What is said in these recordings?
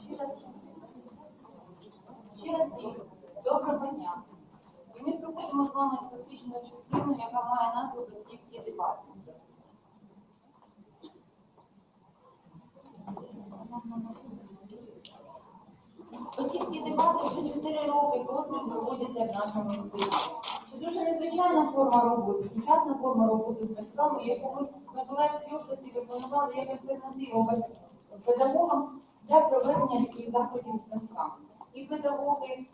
Ще раз, ще раз всім доброго дня. І ми проходимо з вами практичну частину, яка має назву батьківські дебати. Батьківські дебати вже 4 роки поспіль проводяться в нашому інституті. Це дуже незвичайна форма роботи, сучасна форма роботи з батьками, яку ми в Миколаївській області пропонували як альтернативу педагогам для проведення таких заходів з батьками. І педагоги,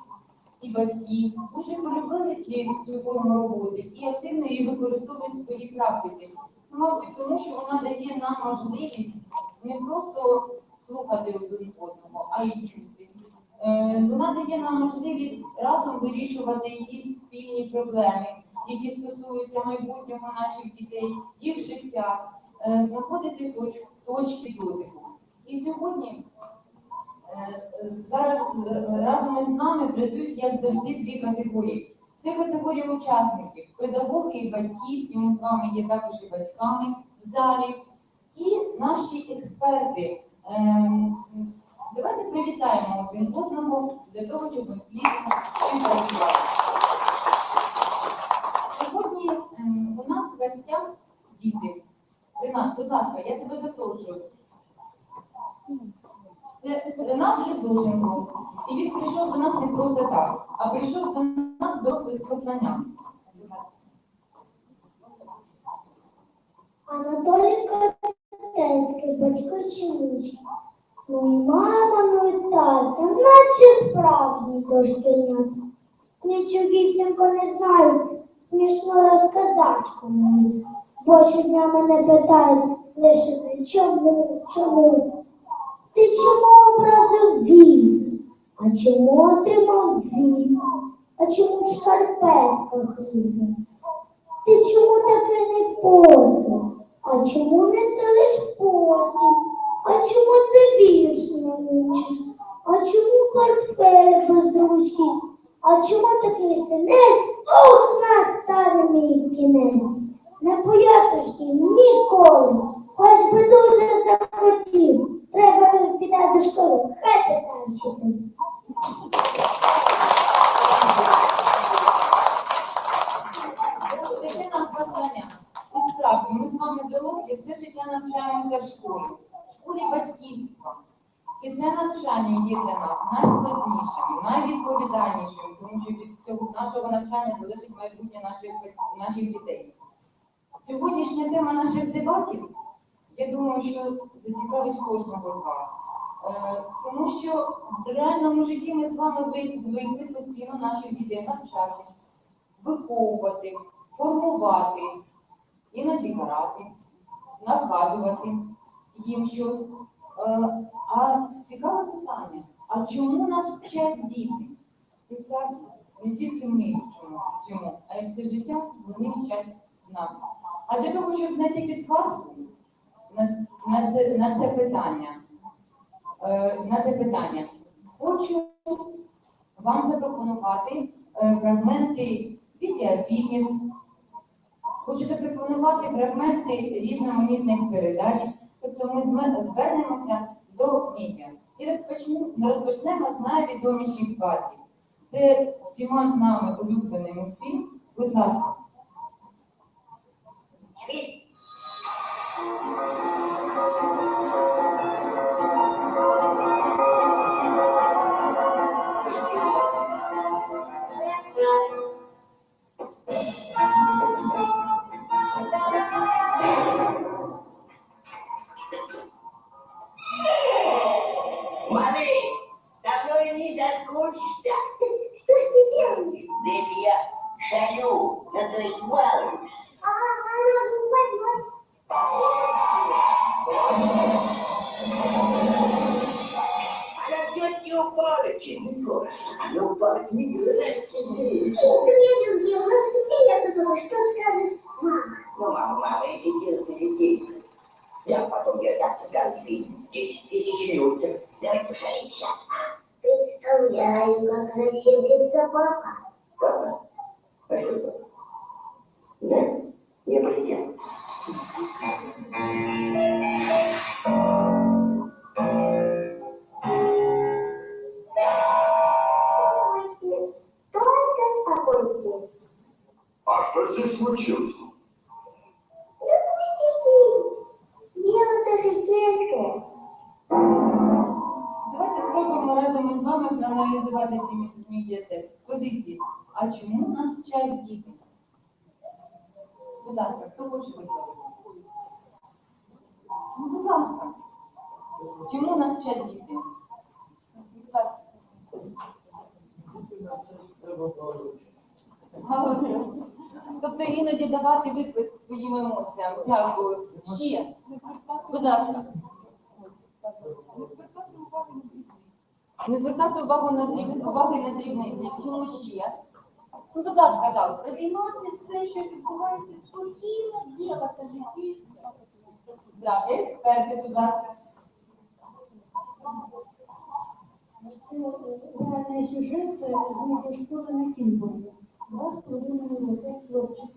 і батьки дуже полюбили цю форму роботи і активно її використовують в своїй практиці. Мабуть, тому що вона дає нам можливість не просто слухати один одного, а й чути. Е, Вона дає нам можливість разом вирішувати якісь спільні проблеми, які стосуються майбутнього наших дітей, їх життя, е, знаходити точ, точки дотику. І сьогодні е, зараз разом із нами працюють, як завжди, дві категорії. Це категорія учасників, педагоги і батьки, всі ми з вами є також і батьками в залі, і наші експерти. Привітаємо один одного для того, щоб ми плідно співпрацювали. Сьогодні ем, у нас в гостях діти. Ренат, будь ласка, я тебе запрошую. Це Ренат Жидушенко. І він прийшов до нас не просто так, а прийшов до нас дорослий з посланням. Анатолій Костецький, батько чоловічки. Ну і мама, ну і тата, наче справжні дошкільнята. Нічогісінько не знаю, смішно розказати комусь. Бо щодня мене питають лише чому, чому? Ти чому образив вік? А чому отримав дві? А чому в шкарпетках різних? Ти чому таке не поздно? А чому не стелиш постіль? А чому це вірш не мучиш? А чому портфель без ручки? А чому такий синець? Ох, настане мій кінець. Не поясниш їм ніколи, хоч би дуже захотів. Треба піде до школи, хай питає вчитель. Дитина послання. І справді, ми з вами дорослі все життя навчаємося в школі. Школі батьківства. І це навчання є для нас найскладнішим, найвідповідальнішим, тому що від цього нашого навчання залежить майбутнє наших, наших дітей. Сьогоднішня тема наших дебатів, я думаю, що зацікавить кожного з вас. Е, Тому що в реальному житті ми з вами звикли постійно наших дітей навчати, виховувати, формувати, іноді карати, наказувати їм щось. Е, А цікаве питання, а чому нас вчать діти? І справді, не тільки ми чому, чому, а й все життя вони вчать нас. А для того, щоб знайти підказку на, на, це, на це питання, е, на це питання, хочу вам запропонувати е, фрагменти відеофільмів, хочу запропонувати фрагменти різноманітних передач. Тобто ми звернемося до медіа і розпочнемо, з найвідоміших кадрів. Це всіма нами улюблений мультфільм. Будь ласка. Представляю, как рассердится папа. Тобто іноді давати випуск своїм емоціям. Дякую. Ще. Будь ласка. Не звертати увагу на дрібні уваги на дрібниці. Чому ще? Ну, будь ласка, далі. Сприймати все, що відбувається спокійно, ділати життєвське. Так, експерти, будь ласка. Це реальний сюжет е, з школи Кімбургі. Два з половиною роки хлопчик.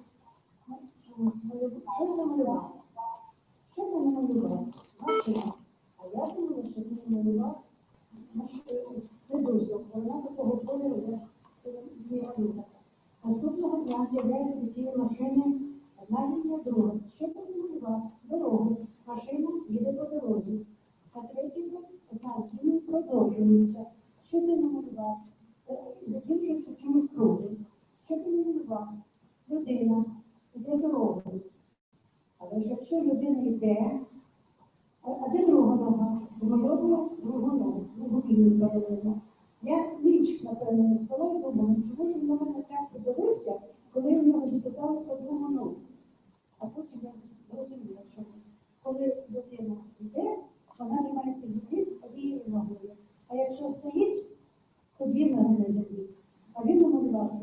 ну, Щось намалював. Що ти намалював? Машину. А я думала, що він намалював машину. Медузу. Вона такого кольору, дві. Наступного дня з'являється до цієї машини одна лінія друга. Що ти намалював? Дорогу. Машина їде по дорозі. А третій день ліній продовжується. Що ти намалював? Е, Закінчується чимось круглим. Що ти намалював? Людина йде дорогою. Але ж якщо людина йде, а, а де друга нога? Вимальовує другу ногу, другу лінію паралельно. Я ніч, напевно, не спала і думала, чому ж на мене так подивився, коли в нього запитала про другу ногу. А потім я зрозуміла, що коли людина йде, вона тримається землі однією ногою. А якщо стоїть, то дві ноги на землі. А він намалював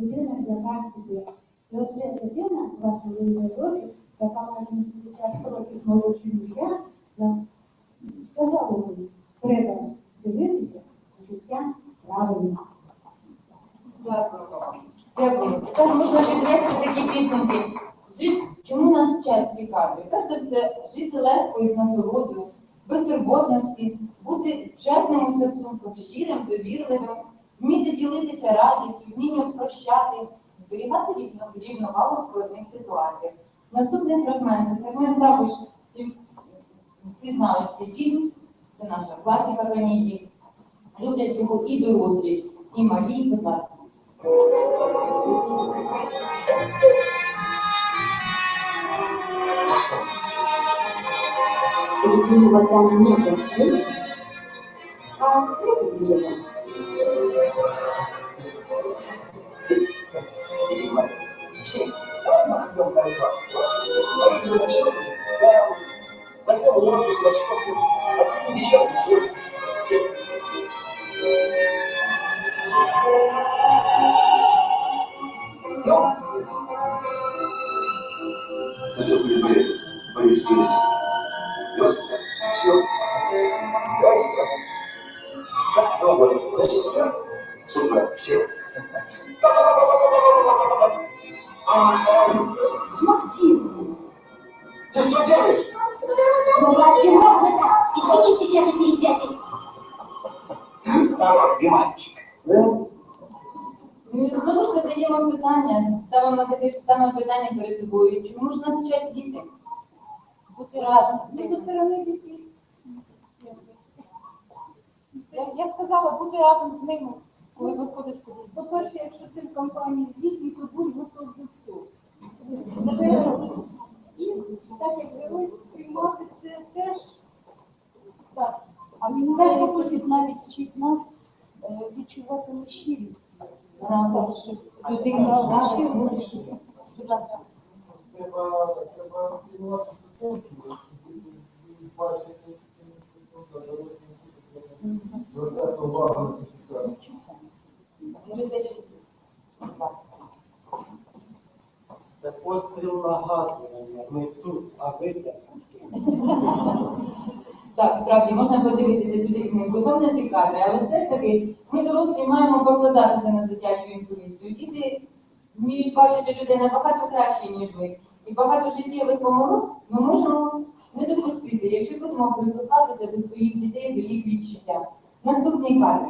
яка йде. І оця дитина, два з половиною років, яка на 70 років молодша, ніж я, сказала мені, треба дивитися життя правильно. Дякую. Тепер можна підвести такі підсумки. Чому нас вчать цікаві? Перш за все, жити легко і з насолодою, безтурботності, бути чесним у стосунках, щирим, довірливим, вміти ділитися радістю, вмінням прощати, зберігати рівно- рівновагу в складних ситуаціях. Наступний фрагмент. Фрагмент також всі, всі знають цей фільм. Це наша класика комедії. Люблять його і дорослі, і малі, будь ласка. Него там слышишь? А где-то? На шоу. Да. Возьмем уроки с ночевки. Оценим дешевый фильм. Все. Ну. Сначала будет болеть. Боюсь, делать. Господи. Все. Давай сюда. Как тебе угодно. Значит, с утра? С утра. Все. Максим, Ты что делаешь? Ну, Максим, это? Извини, сейчас же перед дядей. Хороший мальчик. Ну, Ну знову ж задаємо питання, ставимо таке ж саме питання перед собою. Чому ж нас вчать діти? Бути разом. Не зі сторони дітей. Я сказала бути разом з ними, коли виходиш кудись. По-перше, якщо ти в компанії з дітьми, то будь готов до всього. Це і так як герой сприймати це теж так. А мені теж виходить навіть вчить нас е, відчувати щирість. Правда. Людина будеш. Будь ласка. Треба, студентів, і бачити звертати увагу на. Це постріл нагадування. Ми тут, а ви де? Так, справді можна подивитися під різним кутом на ці кадри, але все ж таки маємо покладатися на дитячу інтуїцію. Діти вміють бачити людей набагато краще, ніж ми. І багато життєвих помилок ми можемо не допустити, якщо будемо прислухатися до своїх дітей, до їх відчуття. Наступний кадр.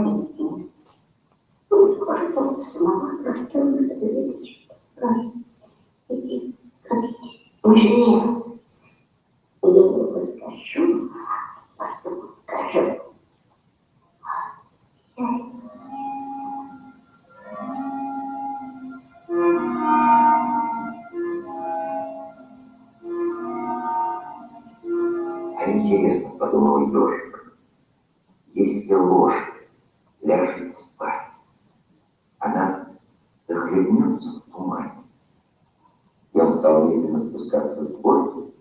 Маленький. Тут кое-что самого растёрнуто завеличит. Раз, иди, ходите, быстрее. Захлебнется в тумане. И он стал медленно спускаться з горки,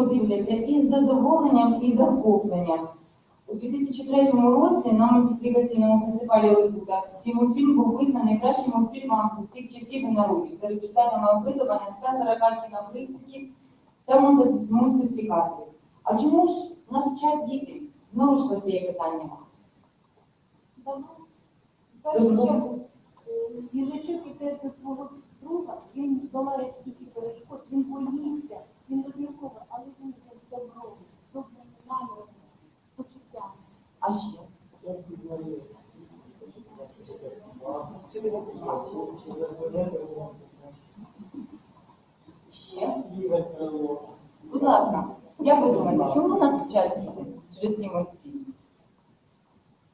його дивляться із задоволенням і захопленням. У 2003 році на мультиплікаційному фестивалі Летута цей мультфільм був визнаний найкращим мультфільмом з усіх часів і народів за результатами опитування 140 кінокритиків та мульти- мультиплікаторів. А чому ж нас вчать діти? Знову ж постає питання. Е, їжачок іде до свого друга, він долає стільки перешкод, він боїться, він розмірковує, але він йде з добром, з добрими намірами, почуттями. А ще? Ще? Будь ласка, як ви думаєте, чому нас вчать через ці?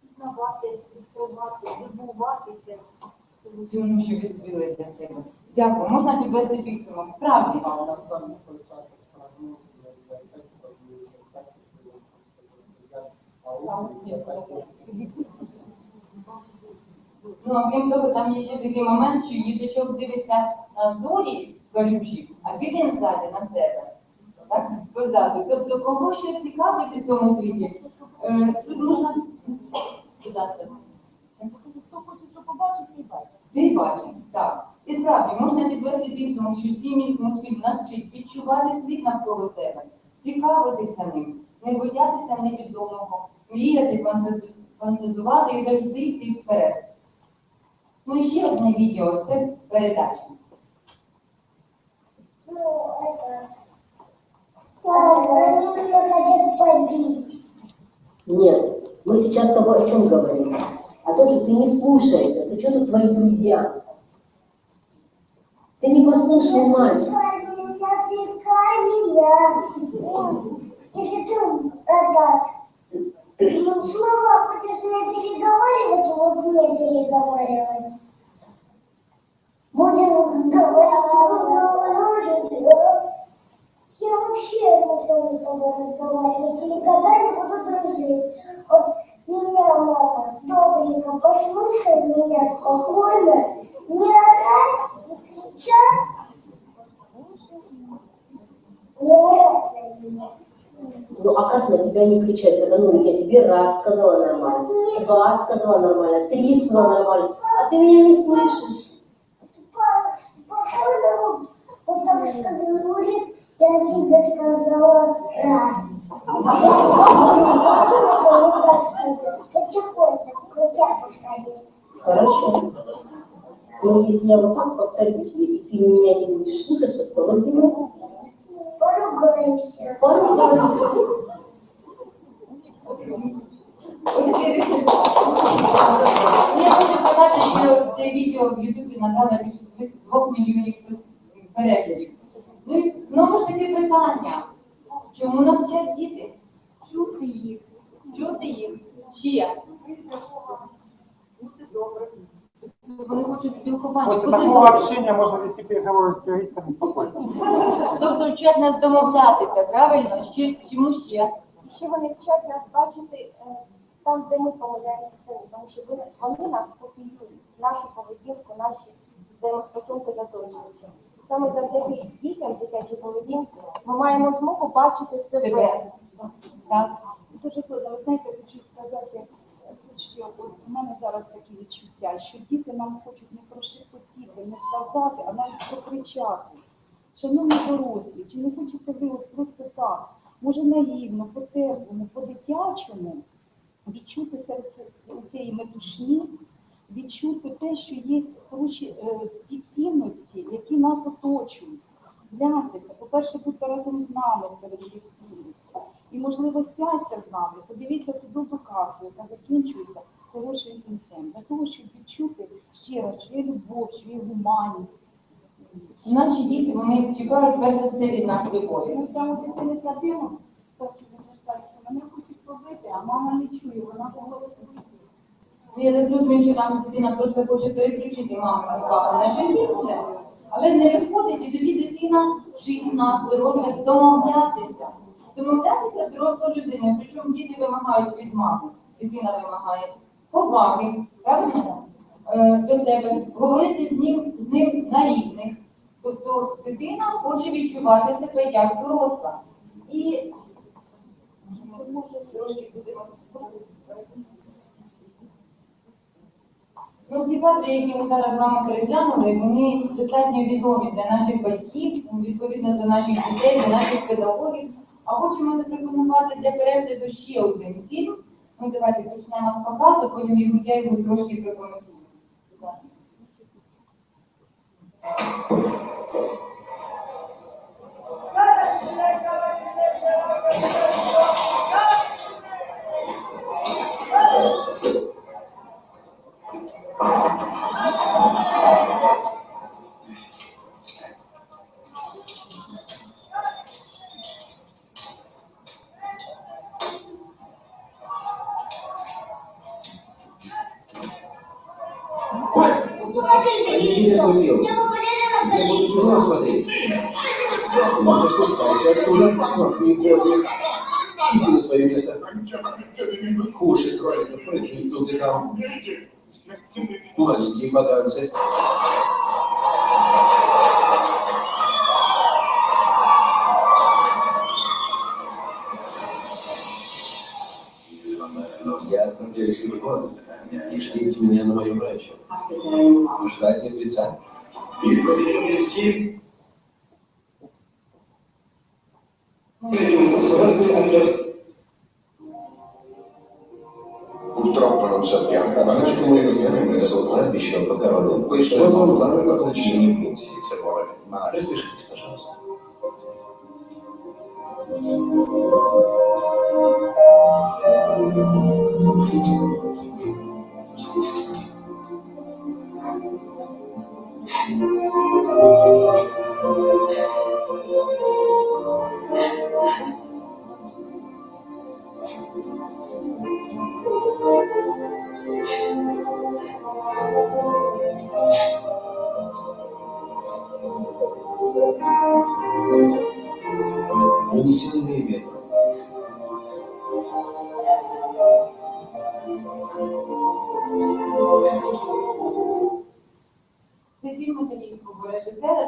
Пізнавати, відкривати. Цьому, що відбили для себе. Дякую. Можна підвести підсумок. Справді. А у нас саме початок фрагменту, як текстом, Ну, окрім того, там є ще такий момент, що їжачок дивиться на зорі колючі, а білін ззаді на себе. Так, позаду. Тобто, кого що цікавить цьому світі, е, тут можна. Будь ласка. Хто хоче, що побачить, і бачить. Ти бачиш, так. І справді можна підвести підсумок, що ці мультфільм нас вчить відчувати світ навколо себе, цікавитися ним, не боятися невідомого, мріяти, фантазу- фантазувати і завжди йти вперед. Ну і ще одне відео, це передача. Ну, это... Они меня хотят побить. Нет, мы сейчас с тобой о чем говорим? О том, что ты не слушаешься. Ты что тут твои друзья? Ты непослушный мальчик. Не отвлекай меня. Если ты этот, Ну, слова будешь мне переговаривать, вот мне переговаривать. Будешь говорить, я вообще не тобой разговаривать, и никогда не буду дружить. Не кричать, когда ну я тебе раз сказала нормально, два сказала нормально, три сказала нормально, а ты меня не слышишь. Потому что говорит, я тебе сказала раз. Хорошо. Но если я вот так повторю тебе, и ты меня не будешь слушать, со словом ты меня Поругаемся. поругаемся. Я хочу сказати, що це відео в Ютубі набрало більше 2 мільйонів переглядів. Ну і знову ж таки питання. Чому нас вчать діти? Чути їх. Чути їх? Ще. Вони хочуть спілкування. После такого добрі. общения можно вести переговоры с террористами спокойно. Тобто вчать нас домовлятися, правильно? Ще, чому ще? І ще вони вчать нас бачити е, там, де ми помиляємося самі, тому що вони, вони нас копіюють, нашу поведінку, наші взаємостосунки з. Саме завдяки дітям дитячій поведінці ми маємо змогу бачити себе. Так. Дуже складно. Ви знаєте, хочу сказати, е, що от у мене зараз такі відчуття, що діти нам хочуть не прошепотіти, не сказати, а навіть прокричати. Шановні дорослі, чи не хочете ви от просто так, може наївно, по-теплому, по-дитячому відчути серед цієї метушні, відчути те, що є хороші е, ті цінності, які нас оточують. Гляньтеся, по-перше, будьте разом з нами серед цих цінностей. І, можливо, сядьте з нами, подивіться ту добру казку, яка закінчується хорошим кінцем, для того, щоб відчути ще раз, що є любов, що є гуманність. Наші діти, вони чекають перш за все від нас любові. Ну, там у дитини та що мене хочуть побити, а мама не чує, вона говорить бити. Ну, Я так розумію, що там дитина просто хоче переключити мамину увагу на щось інше, але не виходить, і тоді дитина вчить нас, дорослих, домовлятися. Домовлятися з дорослою людиною, причому діти вимагають від мами, дитина вимагає поваги, правильно? Е, До себе, говорити з ним, з ним на рівних. Тобто дитина хоче відчувати себе як доросла. І може трошки будемо. Ну, ці кадри, які ми зараз з вами переглянули, вони достатньо відомі для наших батьків, відповідно до наших дітей, до наших педагогів. А хочемо запропонувати для перегляду ще один фільм. Ну, давайте почнемо з показу, потім я його трошки прокоментую. Будь Я буду кино смотреть. Ну, спускайся оттуда, кони. Иди на свое место. Кушай, кролик, прыгни тут и там. Маленькие поганцы. Я отправляюсь в город. И ждите меня на моем ранчо. Ждать мертвеца. Согласный актерский. Поэтому мы разговариваем с кладбища похоронен. Вот вам план на получение пенсии. Распишитесь, пожалуйста. Унесенные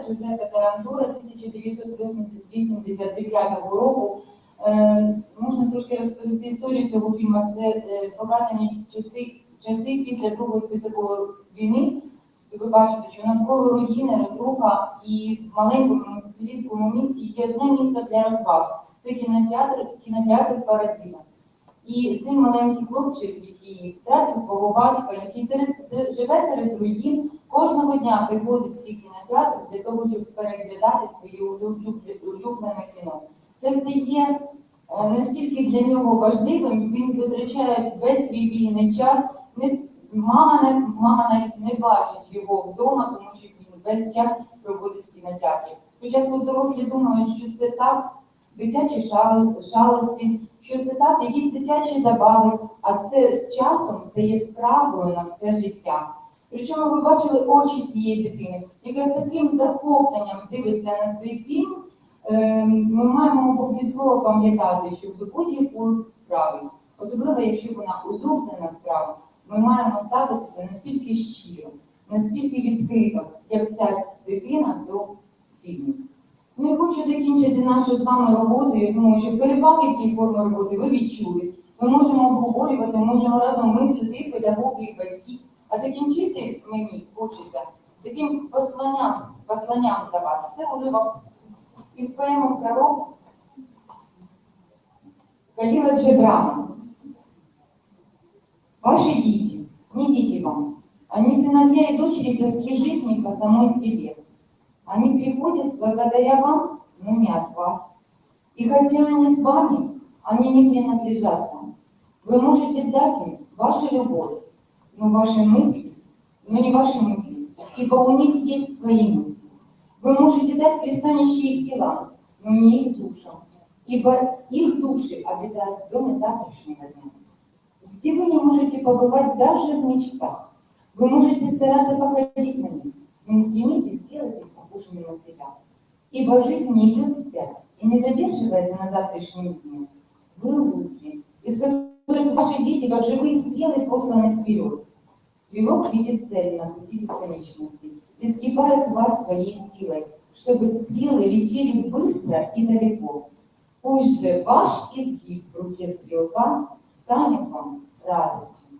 Джузеппе Тарантура 1989 року. Можна трошки розповісти історію цього фільму. Це е, показані часи, часи після Другої світової війни. І ви бачите, що навколо руїни, розруха і в маленькому сицилійському місті є одне місце для розваг. Це кінотеатр, кінотеатр Парадіза. І цей маленький хлопчик, який втратив свого батька, який серед, живе серед руїн, кожного дня приходить в цей кінотеатр для того, щоб переглядати своє улюблене кіно. Це все є е, настільки для нього важливим, він витрачає весь свій вільний час. Мама, не, мама навіть не бачить його вдома, тому що він весь час проводить в кінотеатрі. Спочатку дорослі думають, що це так, дитячі шалості, що це так, якісь дитячі забави, а це з часом стає справою на все життя. Причому ви бачили очі цієї дитини, яка з таким захопленням дивиться на цей фільм. Е, Ми маємо обов'язково пам'ятати, що в будь-яку справу, особливо якщо вона улюблена справа, ми маємо ставитися настільки щиро, настільки відкрито, як ця дитина до фільмів. Ну, я хочу закінчити нашу з вами роботу. Я думаю, що переваги цієї форми роботи ви відчули. Ми можемо обговорювати, можемо разом мислити, і педагоги, і батьки. А закінчити мені хочеться таким посланням, посланням для вас. Це уривок із поеми «Пророк» Калила Джебрана. Ваши дети, не дети вам, они сыновья и дочери тоски жизни по самой себе. Они приходят благодаря вам, но не от вас. И хотя они с вами, они не принадлежат вам. Вы можете дать им вашу любовь, но ваши мысли, но не ваши мысли, ибо у них есть свои мысли. Вы можете дать пристанище их телам, но не их душам, ибо их души обитают в доме завтрашнего дня. Где вы не можете побывать даже в мечтах. Вы можете стараться походить на них, но не стремитесь сделать их похожими на себя. Ибо жизнь не идет вспять и не задерживается на завтрашнем дне. Вы луки, из которых ваши дети, как живые стрелы, посланы вперед. Стрелок видит цель на пути бесконечности и сгибает вас своей силой, чтобы стрелы летели быстро и далеко. Пусть же ваш изгиб в руке стрелка станет вам радостью.